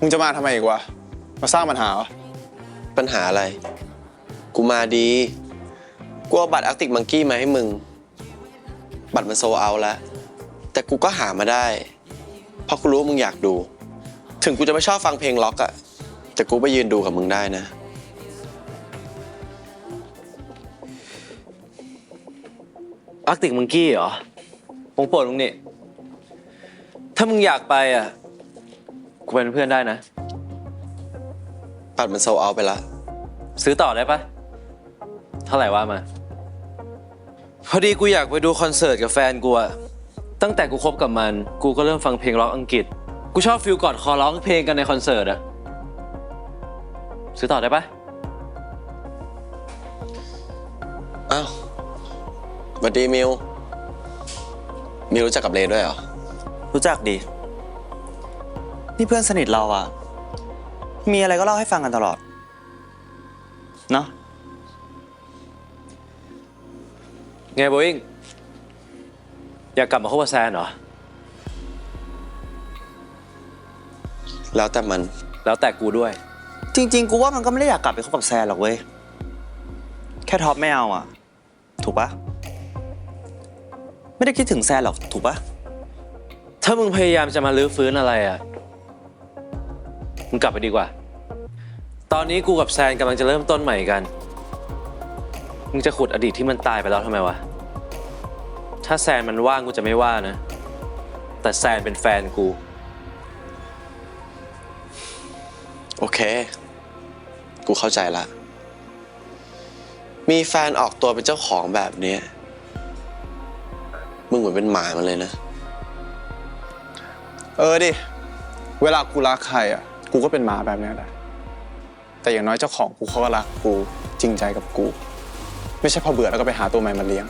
มึงจะมาทำไมอีกวะ มาสร้างปัญหาเหรอปัญหาอะไร กูมาดี กูเอาบัตรอาร์ติกมังกี้มาให้มึง บัตรมันโซเอาแล้ว แต่กูก็หามาได้ เพราะกูรู้ว่ามึงอยากดู ถึงกูจะไม่ชอบฟังเพลงล็อกอะ แต่กูไปยืนดูกับมึงได้นะ อาร์ติกมังกี้เหรอวงโปรดมึงนี่ ถ้ามึงอยากไปอะ กูเป็นเพื่อนได้นะบัตรมันโซเอาไปละ ซื้อต่อได้ปะเท่าไหร่ว่ามา พอดีกูอยากไปดูคอนเสิร์ตกับแฟนกูอะตั้งแต่กูคบกับมัน กูก็เริ่มฟังเพลงร็อกอังกฤษ กูชอบฟิลกอดคอร้องเพลงกันในคอนเสิร์ตอะซื้อต่อได้ปะอ้าวสวัสดีมิว มิวรู้จักกับเลด้วยเหรอ รู้จักดี นี่เพื่อนสนิทเราอะมีอะไรก็เล่าให้ฟังกันตลอด เนาะไงโบอิงอยากกลับมาคบกับแซนเหรอ แล้วแต่มัน แล้วแต่กูด้วย จริง ๆ กูว่ามันก็ไม่ได้อยากกลับไปคบกับแซนหรอกเว้ย แค่ท็อปไม่เอาอะถูกปะไม่ได้คิดถึงแซนหรอก ถูกปะถ้ามึงพยายามจะมาลื้อฟื้นอะไรอะ มึงกลับไปดีกว่า ตอนนี้กูกับแซนกำลังจะเริ่มต้นใหม่กัน มึงจะขุดอดีตที่มันตายไปแล้วทำไมวะ ถ้าแซนมันว่างกูจะไม่ว่านะ แต่แซนเป็นแฟนกู โอเค กูเข้าใจละ มีแฟนออกตัวเป็นเจ้าของแบบเนี้ยมึงเหมือนเป็นหมามันเลยนะ เออดิ เวลากูรักใครอะ กูก็เป็นหมาแบบเนี้ยแหละ แต่อย่างน้อยเจ้าของกูเขาก็รักกูจริงใจกับกู ไม่ใช่พอเบื่อแล้วก็ไปหาตัวใหม่มาเลี้ยง